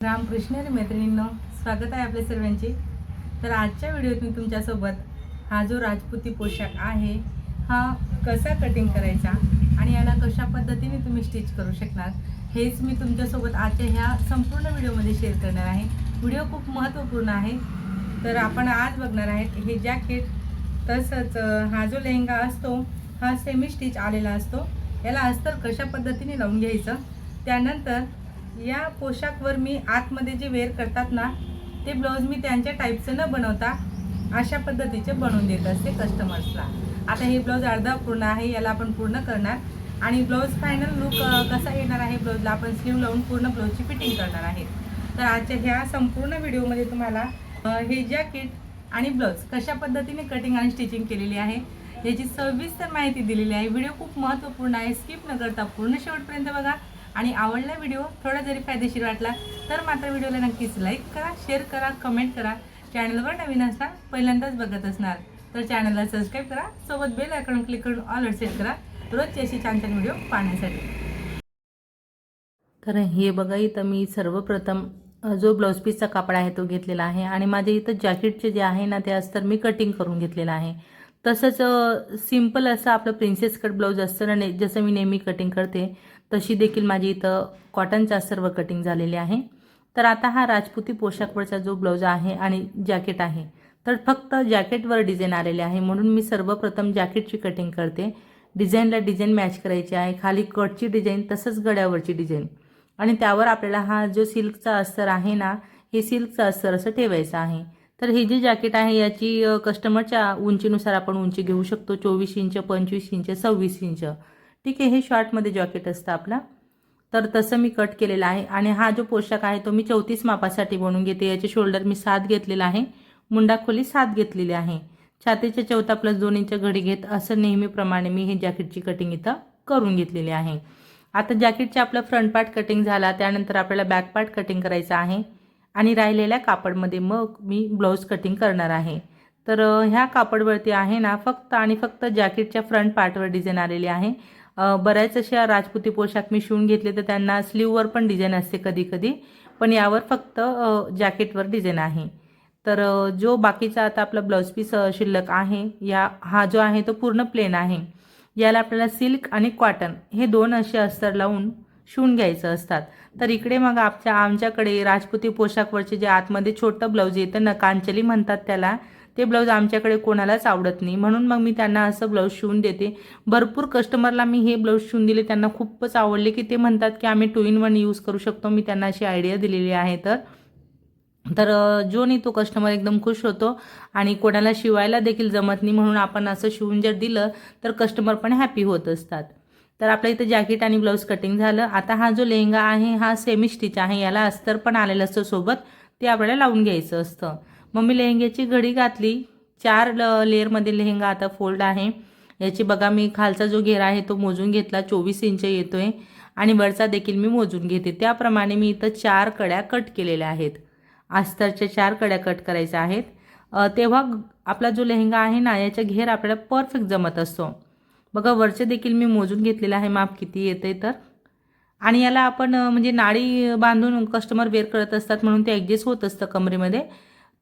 रामकृष्ण रे मैत्रिणींनो स्वागत आहे आपल्या सर्वांचे. तर आजच्या व्हिडिओत मी तुमच्यासोबत हा जो राजपुती पोशाख आहे हा कसा कटिंग करायचा आणि याला कशा पद्धतीने तुम्ही स्टिच करू शकणार हेच मी तुमच्यासोबत आजच्या ह्या संपूर्ण व्हिडिओमध्ये शेअर करणार आहे. व्हिडिओ खूप महत्त्वपूर्ण आहे. तर आपण आज बघणार आहेत हे जॅकेट तसंच हा जो लेहंगा असतो हा सेमी स्टिच आलेला असतो. याला अस्तर कशा पद्धतीने लावून घ्यायचं त्यानंतर या पोशाखवर मी आतमध्ये जे वेअर करतात ना ते ब्लाऊज मी त्यांच्या टाईपचं न बनवता अशा पद्धतीचे बनवून देत असते कस्टमर्सला आता हे ब्लाऊज अर्धा पूर्ण आहे याला आपण पूर्ण करणार. आणि ब्लाऊज फायनल लुक कसा येणार आहे ब्लाऊजला आपण स्लीव लावून पूर्ण ब्लाऊजची फिटिंग करणार आहे. तर आजच्या ह्या संपूर्ण व्हिडिओमध्ये तुम्हाला हे जॅकेट आणि ब्लाऊज कशा पद्धतीने कटिंग आणि स्टिचिंग केलेली आहे याची सविस्तर माहिती दिलेली आहे. व्हिडिओ खूप महत्त्वपूर्ण आहे. स्किप न करता पूर्ण शेवटपर्यंत बघा. आणि आवडला व्हिडिओ थोडा जरी फायदेशीर वाटला तर मात्र व्हिडिओला नक्कीच लाईक करा शेअर करा कमेंट करा. चॅनलवर नवीन असणार पहिल्यांदाच बघत असणार तर चॅनलला सबस्क्राईब करा सोबत बेल आयकॉन क्लिक करून ऑल सेट करा. रोजची अशी छान छान व्हिडिओ पाहण्यासाठी. तर हे बघा इथं मी सर्वप्रथम जो ब्लाऊज पीसचा कापड आहे तो घेतलेला आहे आणि माझ्या इथं जॅकेटचे जे आहे ना ते अस्तर मी कटिंग करून घेतलेलं आहे. तसंच सिंपल असं आपलं प्रिन्सेस कट ब्लाऊज असतं ना जसं मी नेहमी कटिंग करते तशी देखील माझी इथं कॉटनचा सर्व कटिंग झालेली आहे. तर आता हा राजपुती पोशाखवरचा जो ब्लाऊज आहे आणि जॅकेट आहे तर फक्त जॅकेटवर डिझाईन आलेले आहे. म्हणून मी सर्वप्रथम जॅकेटची कटिंग करते. डिझाईनला डिझाईन मॅच करायची आहे. खाली कटची डिझाईन तसंच गड्यावरची डिझाईन आणि त्यावर आपल्याला हा जो सिल्कचा अस्तर आहे ना हे सिल्कचा अस्तर असं ठेवायचं आहे. तर हे जे जॅकेट आहे याची कस्टमरच्या उंचीनुसार आपण उंची घेऊ शकतो. चोवीस इंच पंचवीस इंच सव्वीस इंच. ठीक आहे हे शॉर्टमध्ये जॅकेट असतं आपला. तर तसं मी कट केलेलं आहे. आणि हा जो पोशाख आहे तो मी चौतीस मापासाठी बनवून घेते. याचे शोल्डर मी सात घेतलेला आहे. मुंडा खोली सात घेतलेली आहे. छातीच्या चौथा प्लस दोन इंच घडी घेत असं नेहमीप्रमाणे मी हे जॅकेटची कटिंग इथं करून घेतलेली आहे. आता जॅकेटचे आपलं फ्रंट पार्ट कटिंग झाला. त्यानंतर आपल्याला बॅक पार्ट कटिंग करायचं आहे. आणि राहिलेल्या कापडमध्ये मग मी ब्लाऊज कटिंग करणार आहे. तर ह्या कापडवरती आहे ना फक्त आणि फक्त जॅकेटच्या फ्रंट पार्टवर डिझाईन आलेली आहे. बऱ्याच अशा राजपुती पोशाख मी शिवून घेतले तर त्यांना स्लीववर पण डिझाईन असते कधी कधी पण यावर फक्त जॅकेटवर डिझाईन आहे. तर जो बाकीचा आता आपला ब्लाऊज पीस शिल्लक आहे या हा जो आहे तो पूर्ण प्लेन आहे. याला आपल्याला सिल्क आणि कॉटन हे दोन असे अस्तर लावून शिवून घ्यायचं असतात. तर इकडे मग आमच्या आमच्याकडे राजपुती पोशाखवरचे जे आतमध्ये छोटं ब्लाऊज येतं ना कांचली म्हणतात त्याला. ते ब्लाऊज आमच्याकडे कोणालाच आवडत नाही. म्हणून मग मी त्यांना असं ब्लाऊज शिवून देते. भरपूर कस्टमरला मी हे ब्लाऊज शिवून दिले. त्यांना खूपच आवडले की ते म्हणतात की आम्ही टू इन वन यूज करू शकतो. मी त्यांना अशी आयडिया दिलेली आहे तर. तर जो नाही तो कस्टमर एकदम खुश होतो आणि कोणाला शिवायला देखील जमत नाही. म्हणून आपण असं शिवून जर दिलं तर कस्टमर पण हॅपी होत असतात. तर आपल्या इथं जॅकेट आणि ब्लाऊज कटिंग झालं. आता हा जो लेहंगा आहे हा सेमी स्टिच आहे. याला अस्तर पण आलेलं असतं सोबत. ते आपल्याला लावून घ्यायचं असतं. मग मी लेहंग्याची घडी घातली. चार ल लेअरमध्ये लेहंगा आता फोल्ड आहे. याची बघा मी खालचा जो घेरा आहे तो मोजून घेतला. चोवीस इंच आहे आणि वरचा देखील मी मोजून घेते. त्याप्रमाणे मी इथं चार कड्या कट केलेल्या आहेत. आस्तरच्या चार कड्या कट करायच्या आहेत. तेव्हा आपला जो लेहंगा आहे ना याचा घेर आपल्याला परफेक्ट जमत असतो. बघा वरचे देखील मी मोजून घेतलेलं आहे. माप किती येते तर. आणि याला आपण म्हणजे नाळी बांधून कस्टमर वेअर करत असतात म्हणून ते ॲडजस्ट होत असतं कमरेमध्ये.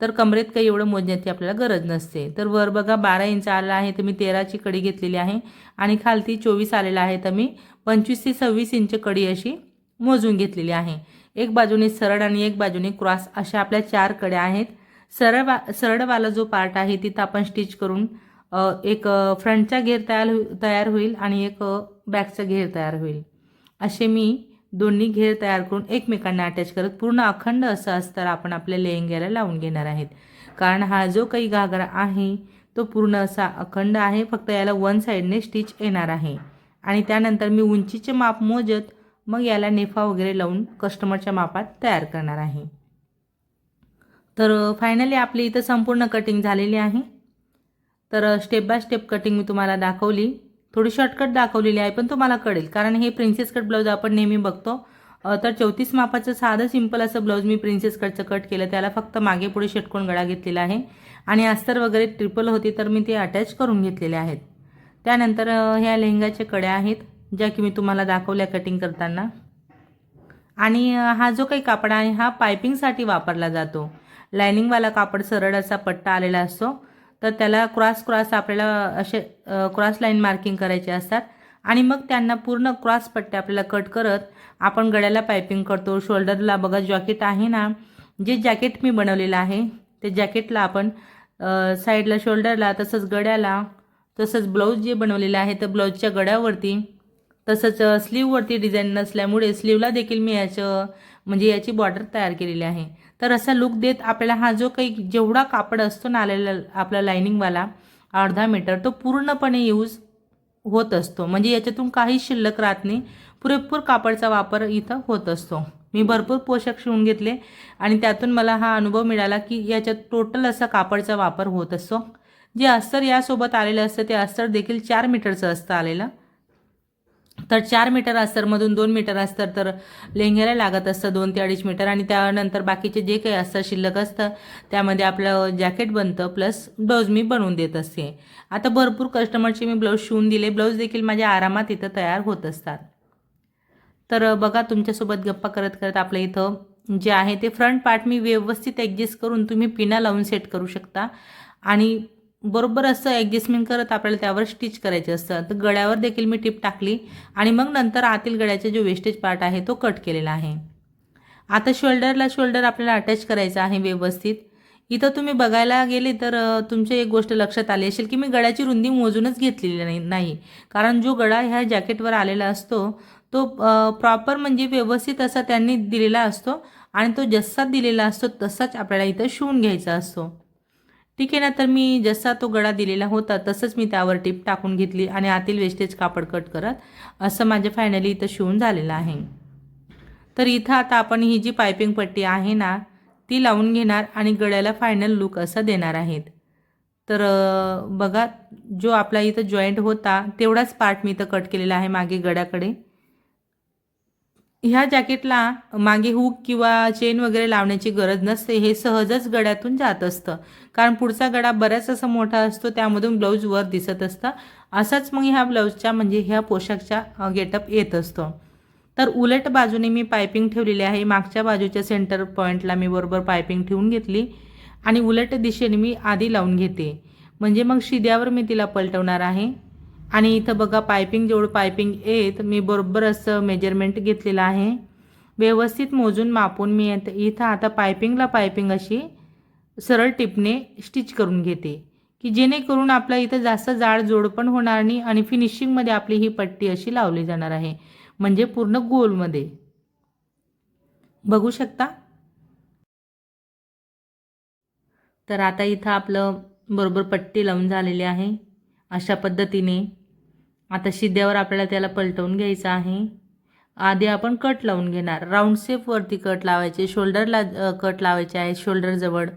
तर कमरेत काही एवढं मोजण्याची आपल्याला गरज नसते. तर वर बघा बारा इंच आला आहे तर मी तेराची कडी घेतलेली आहे आणि खालती चोवीस आलेला आहे तर मी पंचवीस ते सव्वीस इंच कडी अशी मोजून घेतलेली आहे. एक बाजूने सरळ आणि एक बाजूने क्रॉस अशा आपल्या चार कड्या आहेत. सरळ वा सरळवाला जो पार्ट आहे तिथं आपण स्टिच करून एक फ्रंटचा घेर तयार हो तयार होईल आणि एक बॅकचा घेर तयार होईल. असे मी दोन्ही घेर तयार करून एकमेकांना अटॅच करत पूर्ण अखंड असं अस्तर आपण आपल्या लेहंग्याला लावून घेणार आहेत. कारण हा जो काही घागरा आहे तो पूर्ण असा अखंड आहे फक्त याला वन साईडने स्टिच येणार आहे. आणि त्यानंतर मी उंचीचे माप मोजत मग याला नेफा वगैरे लावून कस्टमरच्या मापात तयार करणार आहे. तर फायनली आपली इथं संपूर्ण कटिंग झालेली आहे. तर स्टेप बाय स्टेप कटिंग मी तुम्हाला दाखवली. थोडी शॉर्टकट दाखवलेली आहे पण तुम्हाला कळेल. कारण हे प्रिन्सेस कट ब्लाऊज आपण नेहमी बघतो. तर चौतीस मापाचं साधं सिंपल असं ब्लाऊज मी प्रिन्सेस कटचं कट केलं. त्याला फक्त मागे पुढे षटकोन गळा घेतलेला आहे. आणि अस्तर वगैरे ट्रिपल होती तर मी ते अटॅच करून घेतलेले आहेत. त्यानंतर ह्या लेहंगाच्या कड्या आहेत ज्या की मी तुम्हाला दाखवल्या कटिंग करताना. आणि हा जो काही कापड आहे हा पायपिंगसाठी वापरला जातो. लायनिंगवाला कापड सरळ असा पट्टा आलेला असतो. तर त्याला क्रॉस क्रॉस आपल्याला असे क्रॉस लाईन मार्किंग करायचे असतात. आणि मग त्यांना पूर्ण क्रॉस पट्टे आपल्याला कट करत आपण गळ्याला पायपिंग करतो. शोल्डरला बघा जॅकेट आहे ना जे जॅकेट मी बनवलेलं आहे ते जॅकेटला आपण साईडला शोल्डरला तसंच गळ्याला तसंच ब्लाऊज जे बनवलेलं आहे तर ब्लाऊजच्या गड्यावरती तसंच स्लीववरती डिझाईन नसल्यामुळे स्लीवला देखील मी याचं म्हणजे याची बॉर्डर तयार केलेली आहे. तर असा लुक देत आपल्याला हा जो काही जेवढा कापड असतो ना आलेला आपला लायनिंगवाला अर्धा मीटर तो पूर्णपणे यूज होत असतो. म्हणजे याच्यातून काही शिल्लक राहत नाही. पुरेपूर कापडचा वापर इथं होत असतो. मी भरपूर पोषक शिवून घेतले आणि त्यातून मला हा अनुभव मिळाला की याच्यात टोटल असा कापडचा वापर होत असतो. जे अस्तर यासोबत आलेलं असतं ते अस्तर देखील चार मीटरचं असतं आलेलं. तर चार मीटर अस्तरमधून दोन मीटर अस्तर तर लेंग्याला लागत असतं दोन ते अडीच मीटर. आणि त्यानंतर बाकीचे जे काही अस्तर शिल्लक असतं त्यामध्ये आपलं जॅकेट बनतं प्लस ब्लाऊज मी बनवून देत असते. आता भरपूर कस्टमरचे मी ब्लाऊज शिवून दिले. ब्लाऊज देखील माझ्या आरामात इथं तयार होत असतात. तर बघा तुमच्यासोबत गप्पा करत करत आपल्या इथं जे आहे ते फ्रंट पार्ट मी व्यवस्थित ॲडजस्ट करून तुम्ही पिना लावून सेट करू शकता. आणि बरोबर असं ॲडजस्टमेंट करत आपल्याला त्यावर स्टिच करायचं असतं. तर गळ्यावर देखील मी टिप टाकली. आणि मग नंतर आतील गळ्याचा जो वेस्टेज पार्ट आहे तो कट केलेला आहे. आता शोल्डरला शोल्डर आपल्याला अटॅच करायचा आहे व्यवस्थित. इथं तुम्ही बघायला गेले तर तुमची एक गोष्ट लक्षात आली असेल की मी गळ्याची रुंदी मोजूनच घेतलेली नाही नाही. कारण जो गळा ह्या जॅकेटवर आलेला असतो तो प्रॉपर म्हणजे व्यवस्थित असा त्यांनी दिलेला असतो आणि तो जसा दिलेला असतो तसाच आपल्याला इथं शिवून घ्यायचा असतो. ठीक आहे ना? तर मी जसा तो गळा दिलेला होता तसंच मी त्यावर टिप टाकून घेतली आणि आतील वेस्टेज कापड कट करत असं माझं फायनली इथं शिवून झालेलं आहे. तर इथं आता आपण ही जी पायपिंग पट्टी आहे ना ती लावून घेणार आणि गळ्याला फायनल लुक असं देणार आहेत. तर बघा जो आपला इथं जॉईंट होता तेवढाच पार्ट मी इथं कट केलेला आहे मागे गळ्याकडे. ह्या जॅकेटला मागे हुक किंवा चेन वगैरे लावण्याची गरज नसते हे सहजच गड्यातून जात असतं. कारण पुढचा गडा बऱ्याच असा मोठा असतो त्यामधून ब्लाऊज वर दिसत असतं. असाच मग ह्या ब्लाऊजच्या म्हणजे ह्या पोशाखच्या गेटअप येत असतो. तर उलट बाजूने मी पायपिंग ठेवलेली आहे. मागच्या बाजूच्या सेंटर पॉईंटला मी बरोबर पायपिंग ठेवून घेतली आणि उलट दिशेने मी आधी लावून घेते. म्हणजे मग शिद्यावर मी तिला पलटवणार आहे. आणि इथं बघा पायपिंग जेवढं पायपिंग येत मी बरोबर असं मेजरमेंट घेतलेलं आहे. व्यवस्थित मोजून मापून मी इथं आता पायपिंगला पायपिंग अशी सरळ टिपणे स्टिच करून घेते. की जेणेकरून आपला इथं जास्त जाड जोड पण होणार नाही आणि फिनिशिंगमध्ये आपली ही पट्टी अशी लावली जाणार आहे. म्हणजे पूर्ण गोलमध्ये बघू शकता? तर आता इथं आपलं बरोबर पट्टी लावून झालेली आहे. अशा पद्धतीने. आता शिद्यावर आपल्याला त्याला पलटवून घ्यायचं आहे. आधी आपण कट लावून घेणार. राऊंड शेपवरती कट लावायचे शोल्डरला कट लावायचे आहे शोल्डरजवळ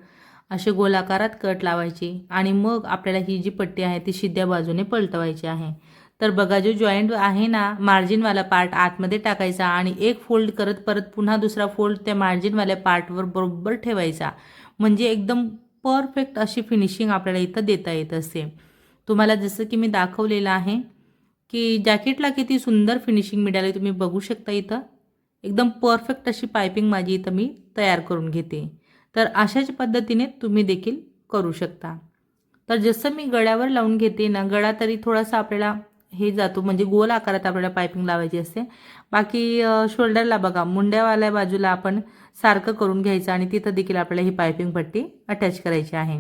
असे गोलाकारात कट लावायचे आणि मग आपल्याला ही जी पट्टी आहे ती शिद्या बाजूने पलटवायची आहे. तर बघा जो जॉईंट आहे ना मार्जिनवाला पार्ट आतमध्ये टाकायचा आणि एक फोल्ड करत परत पुन्हा दुसरा फोल्ड त्या मार्जिनवाल्या पार्टवर बरोबर ठेवायचा. म्हणजे एकदम परफेक्ट अशी फिनिशिंग आपल्याला इथं देता येत असते तुम्हाला जसं की मी दाखवलेलं आहे की जॅकेटला किती सुंदर फिनिशिंग मिळाली तुम्ही बघू शकता इथं. एकदम परफेक्ट अशी पायपिंग माझी इथं मी तयार करून घेते. तर अशाच पद्धतीने तुम्ही देखील करू शकता. तर जसं मी गळ्यावर लावून घेते ना गळा तरी थोडासा आपल्याला हे जातो म्हणजे गोल आकारात आपल्याला पायपिंग लावायची असते. बाकी शोल्डरला बघा मुंड्यावाल्या बाजूला आपण सारखं करून घ्यायचं आणि तिथं देखील आपल्याला ही पायपिंग पट्टी अटॅच करायची आहे.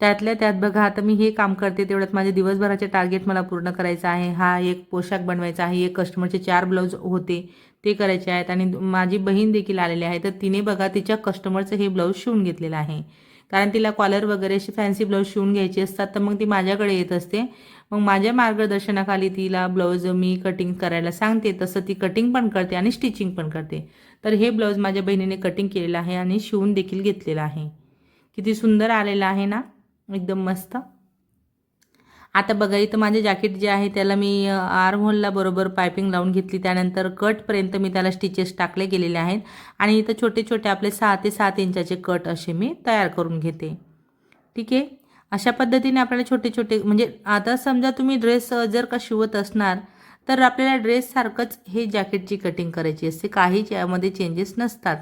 त्यातल्या त्यात बघा आता मी हे काम करते तेवढ्यात माझे दिवसभराचे टार्गेट मला पूर्ण करायचं आहे. हा एक पोशाख बनवायचा आहे एक कस्टमरचे चार ब्लाऊज होते ते करायचे आहेत. आणि माझी बहीण देखील आलेली आहे. तर तिने बघा तिच्या कस्टमरचं हे ब्लाऊज शिवून घेतलेलं आहे. कारण तिला कॉलर वगैरे अशी फॅन्सी ब्लाऊज शिवून घ्यायची असतात तर मग ती माझ्याकडे येत असते. मग माझ्या मार्गदर्शनाखाली तिला ब्लाऊज मी कटिंग करायला सांगते. तसं ती कटिंग पण करते आणि स्टिचिंग पण करते. तर हे ब्लाऊज माझ्या बहिणीने कटिंग केलेलं आहे आणि शिवून देखील घेतलेलं आहे. किती सुंदर आलेलं आहे ना? एकदम मस्त. आता बघा इथं माझे जॅकेट जे आहे त्याला मी आर्महोलला बरोबर पायपिंग लावून घेतली. त्यानंतर कटपर्यंत मी त्याला स्टिचेस टाकले गेलेले आहेत. आणि इथं छोटे छोटे आपले सहा ते सात इंचाचे कट असे मी तयार करून घेते. ठीक आहे? अशा पद्धतीने आपल्याला छोटे छोटे म्हणजे आता समजा तुम्ही ड्रेस जर का शिवत असणार तर आपल्याला ड्रेससारखंच हे जॅकेटची कटिंग करायची असते. काही यामध्ये चेंजेस नसतात.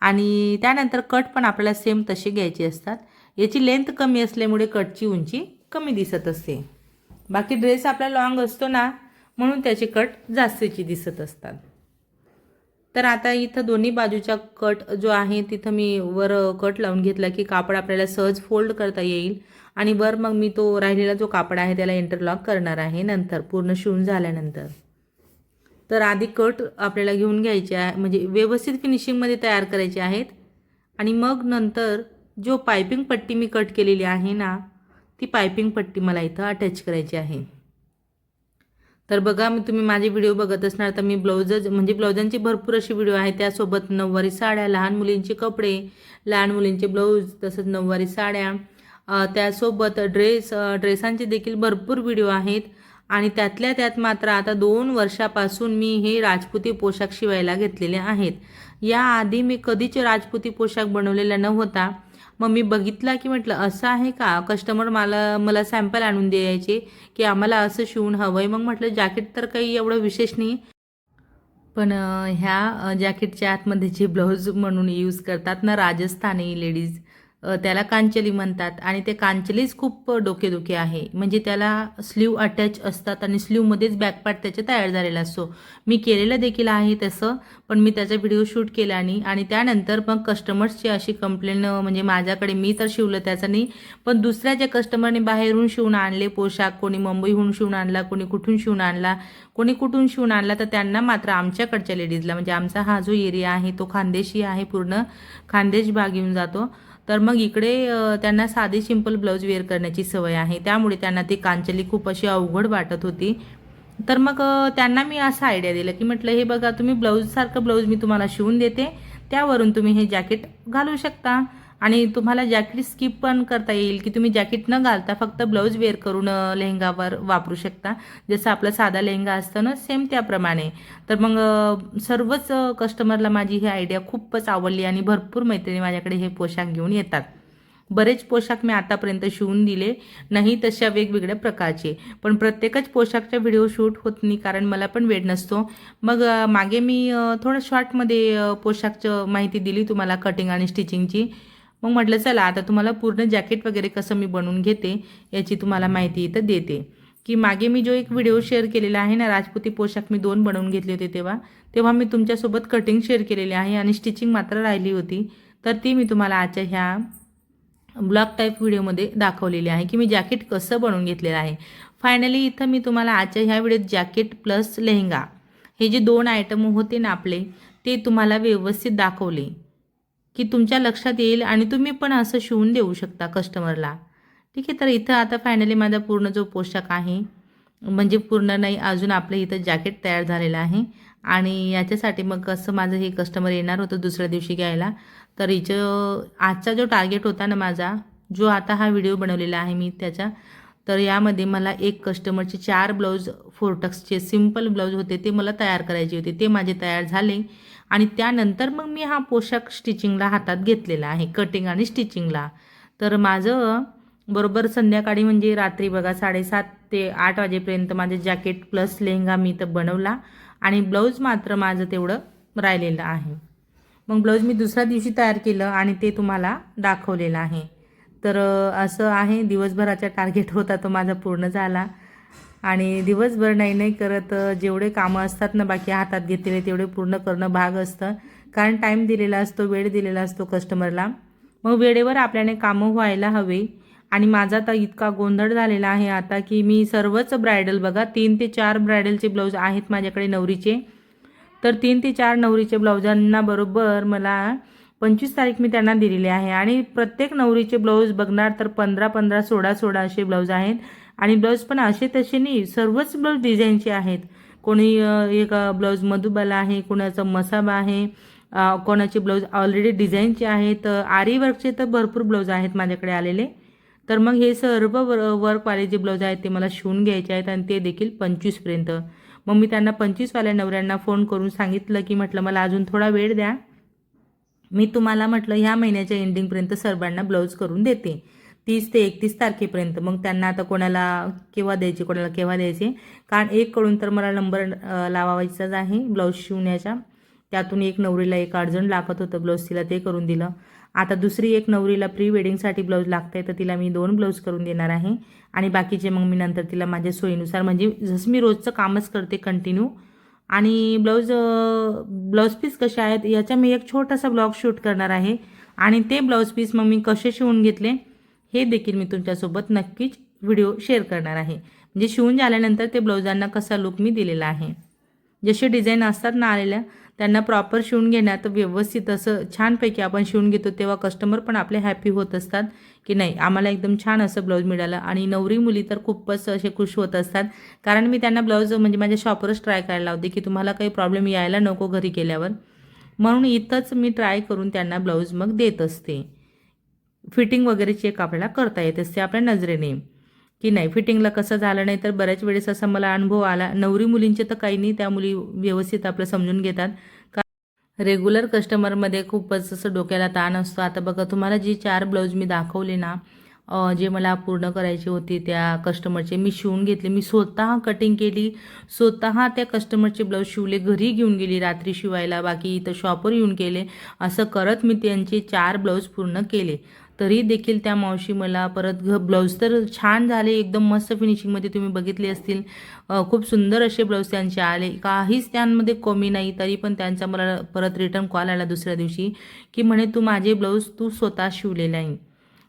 आणि त्यानंतर कट पण आपल्याला सेम तसे घ्यायचे असतात. याची लेंथ कमी असल्यामुळे कटची उंची कमी दिसत असते. बाकी ड्रेस आपला लॉंग असतो ना म्हणून त्याचे कट जास्तीची दिसत असतात. तर आता इथं दोन्ही बाजूचा कट जो आहे तिथं मी वर कट लावून घेतला की कापड आपल्याला सहज फोल्ड करता येईल आणि वर मग मी तो राहिलेला जो कापड आहे त्याला इंटरलॉक करणार आहे नंतर पूर्ण शिवून झाल्यानंतर. तर आधी कट आपल्याला घेऊन घ्यायचे आहे म्हणजे व्यवस्थित फिनिशिंगमध्ये तयार करायचे आहेत आणि मग नंतर जो पायपिंग पट्टी मी कट केलेली आहे ना ती पायपिंग पट्टी मला इथं अटॅच करायची आहे. तर बघा मी तुम्ही माझे व्हिडिओ बघत असणार तर मी ब्लाऊजच म्हणजे ब्लाऊजांचे भरपूर असे व्हिडिओ आहे त्यासोबत नऊवारी साड्या लहान मुलींचे कपडे लहान मुलींचे ब्लाऊज तसंच नऊवारी साड्या. त्यासोबत ड्रेस ड्रेसांचे देखील भरपूर व्हिडिओ आहेत. आणि त्यातल्या त्यात मात्र आता दोन वर्षापासून मी हे राजपुती पोशाख शिवायला घेतलेले आहेत. याआधी मी कधीच राजपुती पोशाख बनवलेला नव्हता. मग मी बघितला की म्हटलं असं आहे का? कस्टमर मला मला सॅम्पल आणून द्यायचे की आम्हाला असं शिवून हवं आहे मग म्हटलं जॅकेट तर काही एवढं विशेष नाही. पण ह्या जॅकेटच्या आतमध्ये जे ब्लाऊज म्हणून यूज करतात ना राजस्थानी लेडीज त्याला कांचली म्हणतात आणि ते कांचलीच खूप डोकेदुखी आहे. म्हणजे त्याला स्लीव अटॅच असतात आणि स्लीवमध्येच बॅकपार्ट त्याचे तयार झालेला असतो. मी केलेलं देखील आहे तसं पण मी त्याचा व्हिडिओ शूट केला नाही आणि त्यानंतर मग कस्टमर्सची अशी कंप्लेन म्हणजे माझ्याकडे मी तर शिवलं त्याचं नाही पण दुसऱ्या ज्या कस्टमरने बाहेरून शिवून आणले पोशाख कोणी मुंबईहून शिवून आणला कोणी कुठून शिवून आणला कोणी कुठून शिवून आणला तर त्यांना मात्र आमच्याकडच्या लेडीजला म्हणजे आमचा हा जो एरिया आहे तो खानदेशी आहे पूर्ण खानदेश भाग येऊन जातो. तर मग इकडे त्यांना साधी सिंपल ब्लाऊज वेअर करण्याची सवय आहे. त्यामुळे त्यांना ती कांचली खूप अशी अवघड वाटत होती. तर मग त्यांना मी असं आयडिया दिलं की म्हटलं हे बघा तुम्ही ब्लाऊजसारखं ब्लाऊज मी तुम्हाला शिवून देते. त्यावरून तुम्ही हे जॅकेट घालू शकता. आणि तुम्हाला जॅकेट स्किप पण करता येईल की तुम्ही जॅकेट न घालता फक्त ब्लाऊज वेअर करून लेहंगावर वापरू शकता. जसं आपला साधा लेहंगा असतं ना सेम त्याप्रमाणे. तर मग सर्वच कस्टमरला माझी ही आयडिया खूपच आवडली आणि भरपूर मैत्रिणी माझ्याकडे हे पोशाख घेऊन येतात. बरेच पोशाख मी आतापर्यंत शिवून दिले नाही तशा वेगवेगळ्या प्रकारचे. पण प्रत्येकच पोशाखचा व्हिडिओ शूट होत नाही कारण मला पण वेळ नसतो. मग मागे मी थोडं शॉर्टमध्ये पोशाखचं माहिती दिली तुम्हाला कटिंग आणि स्टिचिंगची मग म्हटलं चला आता तुम्हाला पूर्ण जॅकेट वगैरे कसं मी बनवून घेते याची तुम्हाला माहिती इथं देते. की मागे मी जो एक व्हिडिओ शेअर केलेला आहे ना राजपुती पोशाख मी दोन बनवून घेतले होते तेव्हा तेव्हा मी तुमच्यासोबत कटिंग शेअर केलेली आहे आणि स्टिचिंग मात्र राहिली होती. तर ती मी तुम्हाला आजच्या ह्या ब्लॉग टाईप व्हिडिओमध्ये दाखवलेली आहे की मी जॅकेट कसं बनवून घेतलेलं आहे. फायनली इथं मी तुम्हाला आजच्या ह्या व्हिडिओत जॅकेट प्लस लेहंगा हे जे दोन आयटम होते ना आपले ते तुम्हाला व्यवस्थित दाखवले. की तुमच्या लक्षात येईल आणि तुम्ही पण असं शिवून देऊ शकता कस्टमरला ठीक आहे तर इथं आता फायनली माझा पूर्ण जो पोशाख आहे म्हणजे पूर्ण नाही अजून आपलं इथं जॅकेट तयार झालेलं आहे. आणि याच्यासाठी मग कसं माझं हे कस्टमर येणार होतं दुसऱ्या दिवशी घ्यायला तर हिचं आजचा जो टार्गेट होता ना माझा जो आता हा व्हिडिओ बनवलेला आहे मी त्याचा तर यामध्ये मला एक कस्टमरचे चार ब्लाऊज फोरटक्सचे सिंपल ब्लाऊज होते ते मला तयार करायचे होते ते माझे तयार झाले. आणि त्यानंतर मग मी हा पोशाख स्टिचिंगला हातात घेतलेला आहे कटिंग आणि स्टिचिंगला तर माझं बरोबर संध्याकाळी म्हणजे रात्री बघा साडेसात ते आठ वाजेपर्यंत माझं जॅकेट प्लस लेहंगा मी तर बनवला आणि ब्लाऊज मात्र माझं तेवढं राहिलेलं आहे. मग ब्लाऊज मी दुसऱ्या दिवशी तयार केलं आणि ते तुम्हाला दाखवलेलं आहे. तर असं आहे दिवसभराचा टार्गेट होता तो माझा पूर्ण झाला. आणि दिवसभर नाही नाही करत जेवढे कामं असतात ना बाकी हातात घेतलेले तेवढे पूर्ण करणं भाग असतं. कारण टाईम दिलेला असतो वेळ दिलेला असतो कस्टमरला मग वेळेवर आपल्याने कामं व्हायला हवे. आणि माझा तर इतका गोंधळ झालेला आहे आता की मी सर्वच ब्रायडल बघा तीन ते चार ब्रायडलचे ब्लाऊज आहेत माझ्याकडे नवरीचे. तर तीन ते चार नवरीचे ब्लाऊजांना बरोबर मला पंचवीस तारीख मी त्यांना दिलेली आहे. आणि प्रत्येक नवरीचे ब्लाऊज बघणार तर पंधरा पंधरा सोळा सोळा असे ब्लाऊज आहेत. आणि ब्लाऊज पण असे तसे नाही सर्वच ब्लाऊज डिझाईनचे आहेत. कोणी एक ब्लाऊज मधुबाला आहे कोणाचं मसाबा आहे कोणाचे ब्लाऊज ऑलरेडी डिझाईनचे आहेत आरी वर्कचे तर भरपूर ब्लाऊज आहेत माझ्याकडे आलेले. तर मग हे सर्व वर वर्कवाले जे ब्लाऊज आहेत ते मला शिवून घ्यायचे आहेत आणि ते देखील पंचवीसपर्यंत. मग मी त्यांना पंचवीसवाल्या नवऱ्यांना फोन करून सांगितलं की म्हटलं मला अजून थोडा वेळ द्या. मी तुम्हाला म्हटलं ह्या महिन्याच्या एंडिंगपर्यंत सर्वांना ब्लाऊज करून देते. तीस ते एकतीस तारखेपर्यंत. मग त्यांना आता कोणाला केव्हा द्यायचे कोणाला केव्हा द्यायचे? कारण एककडून तर मला नंबर लावायचाच आहे ब्लाऊज शिवण्याचा. त्यातून एक नवरीला एक अर्जंट लागत होतं ब्लाऊज तिला ते करून दिलं. आता दुसरी एक नवरीला प्री वेडिंगसाठी ब्लाऊज लागतं आहे तर तिला मी दोन ब्लाऊज करून देणार आहे. आणि बाकीचे मग मी नंतर तिला माझ्या सोयीनुसार म्हणजे जसं मी रोजचं कामच करते कंटिन्यू आणि ब्लाऊज ब्लाऊज पीस कसे आहेत याचा मी एक छोटासा ब्लॉग शूट करणार आहे. आणि ते ब्लाऊज पीस मग मी कसे शिवून घेतले हे देखील मी तुमच्यासोबत नक्कीच व्हिडिओ शेअर करणार आहे. म्हणजे शिवून झाल्यानंतर ते ब्लाऊजांना कसा लुक मी दिलेला आहे. जसे डिझाईन असतात ना आलेल्या त्यांना प्रॉपर शिवून घेण्यात व्यवस्थित असं छानपैकी आपण शिवून घेतो तेव्हा कस्टमर पण आपले हॅपी होत असतात की नाही आम्हाला एकदम छान असं ब्लाऊज मिळालं. आणि नवरी मुली तर खूपच असे खुश होत असतात. कारण मी त्यांना ब्लाऊज म्हणजे माझ्या शॉपवरच ट्राय करायला लावते की तुम्हाला काही प्रॉब्लेम यायला नको घरी गेल्यावर. म्हणून इथंच मी ट्राय करून त्यांना ब्लाऊज मग देत असते. फिटिंग वगैरे चेक आपल्याला करता येत असते आपल्या नजरेने. की नाही फिटिंगला कसं झालं नाही तर बऱ्याच वेळेस असा मला अनुभव आला. नवरी मुलींचे तर काही नाही त्या मुली व्यवस्थित आपलं समजून घेतात. का रेग्युलर कस्टमरमध्ये खूपच असं डोक्याला ताण असतो. आता बघा तुम्हाला जी चार ब्लाऊज मी दाखवले ना जे मला पूर्ण करायची होती त्या कस्टमरचे मी शिवून घेतले. मी स्वतः कटिंग केली. स्वतः त्या कस्टमरचे ब्लाऊज शिवले घरी घेऊन गेली रात्री शिवायला. बाकी इथं शॉपवर येऊन केले. असं करत मी त्यांचे चार ब्लाऊज पूर्ण केले. तरी देखील त्या मावशी मला परत घ ब्लाऊज तर छान झाले एकदम मस्त फिनिशिंगमध्ये तुम्ही बघितले असतील. खूप सुंदर असे ब्लाऊज त्यांचे आले. काहीच त्यांमध्ये कमी नाही तरी पण त्यांचा मला परत रिटर्न कॉल आला दुसऱ्या दिवशी की म्हणे तू माझे ब्लाऊज तू स्वतः शिवलेला आहे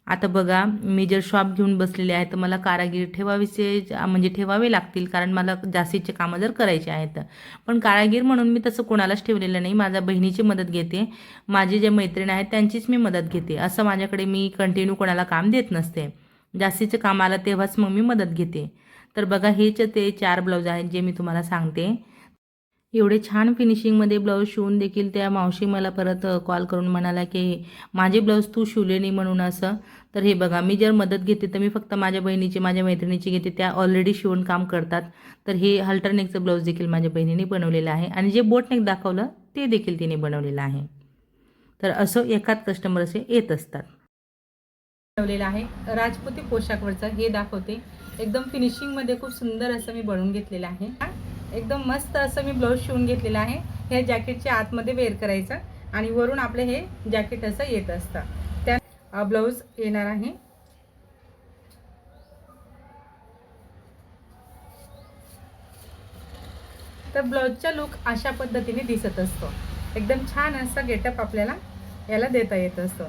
आता बघा मी जर शॉप घेऊन बसलेले आहे तर मला कारागीर ठेवावीचे म्हणजे ठेवावे लागतील कारण मला जास्तीचे कामं जर करायचे आहेत. पण कारागीर म्हणून मी तसं कोणालाच ठेवलेलं नाही. माझ्या बहिणीची मदत घेते. माझे जे मैत्रिणी आहेत त्यांचीच मी मदत घेते. असं माझ्याकडे मी कंटिन्यू कोणाला काम देत नसते. जास्तीचं काम आलं तेव्हाच मग मी मदत घेते. तर बघा हेच ते चार ब्लाऊज आहेत जे मी तुम्हाला सांगते. एवढे छान फिनिशिंगमध्ये ब्लाऊज शिवून देखील त्या मावशी मला परत कॉल करून म्हणाला की माझे ब्लाऊज तू शिवले नाही म्हणून असं. तर हे बघा मी जर मदत घेते तर मी फक्त माझ्या बहिणीची माझ्या मैत्रिणीची घेते. त्या ऑलरेडी शिवून काम करतात. तर हे हल्टरनेकचं ब्लाऊज देखील माझ्या बहिणीने बनवलेलं आहे. आणि जे बोटनेक दाखवलं ते देखील तिने बनवलेलं आहे. तर असं एकाच कस्टमर असे येत असतात. बनवलेलं आहे. राजपुती पोशाखवरचं हे दाखवते. एकदम फिनिशिंगमध्ये खूप सुंदर असं मी बनवून घेतलेलं आहे. एकदम मस्त असं मी ब्लाऊज शिवून घेतलेलं आहे. हे जॅकेटच्या आतमध्ये वेअर करायचं आणि वरून आपले हे जॅकेट असं येत असतं. त्या ब्लाऊज येणार आहे. तर ब्लाऊजचा लुक अशा पद्धतीने दिसत असतो. एकदम छान असा गेटअप आपल्याला याला देता येत असतो.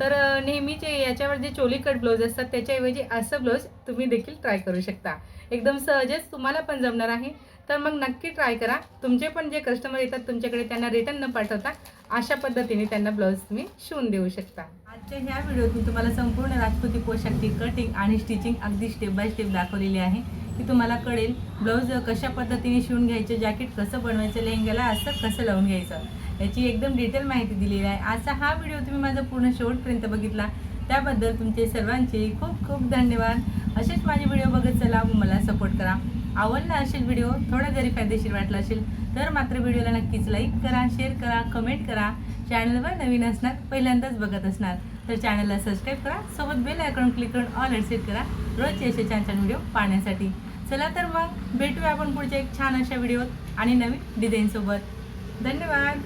तर नेहमीचे याच्यावर जे चोली कट ब्लाऊज असतात त्याच्याऐवजी असं ब्लाऊज तुम्ही देखील ट्राय करू शकता. एकदम सहजच तुम्हाला पण जमणार आहे. तर मग नक्की ट्राय करा. तुमचे पण जे कस्टमर येतात तुमच्याकडे त्यांना रिटर्न न पाठवता अशा पद्धतीने त्यांना ब्लाऊज तुम्ही शिवून देऊ शकता. आजच्या ह्या व्हिडिओत मी तुम्हाला संपूर्ण राजपुती पोशाखची कटिंग आणि स्टिचिंग अगदी स्टेप बाय स्टेप दाखवलेली आहे. की तुम्हाला कळेल ब्लाऊज कशा पद्धतीने शिवून घ्यायचे जॅकेट कसं बनवायचं लेहंग्याला असं कसं लावून घ्यायचं याची एकदम डिटेल माहिती दिलेली आहे. आजचा हा व्हिडिओ तुम्ही माझा पूर्ण शेवटपर्यंत बघितला. त्याबद्दल तुमचे सर्वांचे खूप खूप धन्यवाद. असेच माझे व्हिडिओ बघत चला मला सपोर्ट करा. आवडला असेल व्हिडिओ थोडा जरी फायदेशीर वाटला असेल तर मात्र व्हिडिओला नक्कीच लाईक करा शेअर करा कमेंट करा. चॅनलवर नवीन असणार पहिल्यांदाच बघत असणार. तर चॅनलला सबस्क्राईब करा सोबत बेल आयकॉन क्लिक करून ऑल सेट करा रोजचे असे छान छान व्हिडिओ पाहण्यासाठी. चला तर मग भेटूया आपण पुढच्या एक छान अशा व्हिडिओत आणि नवीन डिझाईनसोबत धन्यवाद!